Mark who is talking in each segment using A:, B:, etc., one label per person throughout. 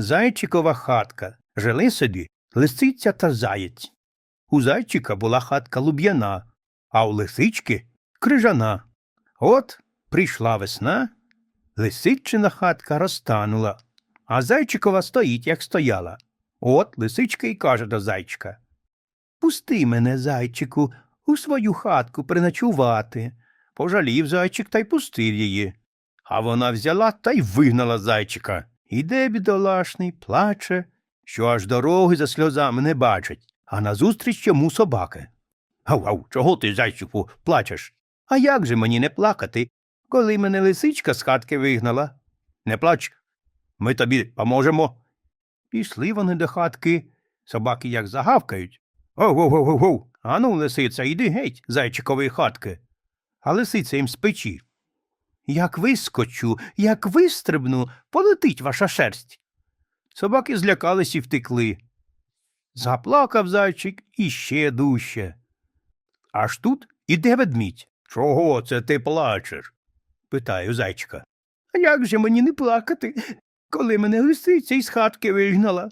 A: Зайчикова хатка. Жили собі лисиця та заєць. У зайчика була хатка луб'яна, а у лисички крижана. От прийшла весна, лисичина хатка розтанула, а зайчикова стоїть, як стояла. От лисичка й каже до зайчика Пусти мене, зайчику, у свою хатку приночувати. Пожалів зайчик та й пустив її. А вона взяла та й вигнала зайчика. Іде бідолашний, плаче, що аж дороги за сльозами не бачить, а назустріч йому собаки. Гав, гав, чого ти, зайчику, плачеш? А як же мені не плакати, коли мене лисичка з хатки вигнала? Не плач, ми тобі поможемо. Пішли вони до хатки, собаки як загавкають. Гов, гов, гов, гов, гов. Ану, лисиця, йди геть, зайчикової хатки. А лисиця їм з печі. Як вискочу, як вистрибну, полетить ваша шерсть. Собаки злякались і втекли. Заплакав зайчик іще дужче. Аж тут іде ведмідь. Чого це ти плачеш? питаю зайчика. А як же мені не плакати, коли мене лисиця із хатки вигнала?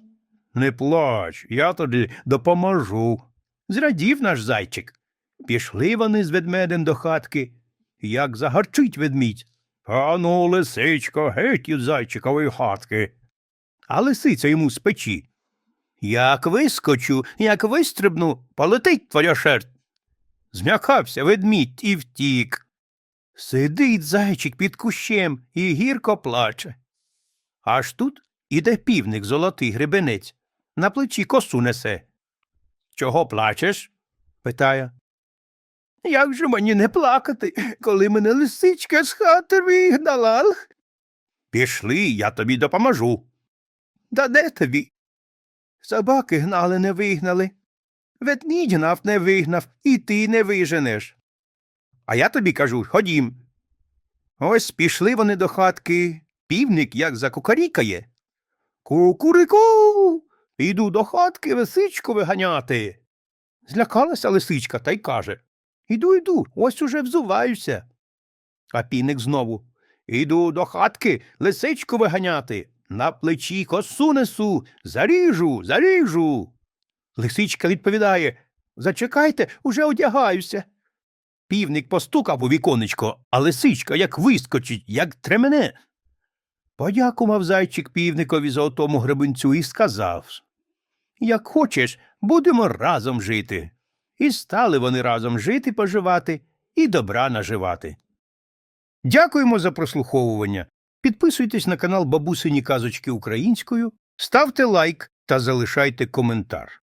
A: Не плач, я тобі допоможу. Зрадів наш зайчик. Пішли вони з ведмедем до хатки. Як загарчить ведмідь. Ану, лисичко, геть із зайчикової хатки. А лисиця йому з печі. Як вискочу, як вистрибну, полетить твоя шерсть. Зм'якався ведмідь і втік. Сидить зайчик під кущем і гірко плаче. Аж тут іде півник золотий гребенець, на плечі косу несе. Чого плачеш? питає. Як же мені не плакати, коли мене лисичка з хати вигнала? Пішли, я тобі допоможу. Да де тобі? Собаки гнали, не вигнали. Ведмідь гнав, не вигнав, і ти не виженеш. А я тобі кажу, ходім. Ось пішли вони до хатки. Півник як закукарікає. Кукурику. Іду до хатки лисичку виганяти. Злякалася лисичка та й каже Іду, іду, ось уже взуваюся. А півник знову Іду до хатки лисичку виганяти. На плечі косу несу, заріжу, заріжу. Лисичка відповідає Зачекайте, уже одягаюся. Півник постукав у віконечко, а лисичка як вискочить, як тремене. Подякував зайчик півникові золотому гребенцю і сказав Як хочеш, будемо разом жити. І стали вони разом жити, поживати і добра наживати. Дякуємо за прослуховування. Підписуйтесь на канал Бабусині Казочки Українською, ставте лайк та залишайте коментар.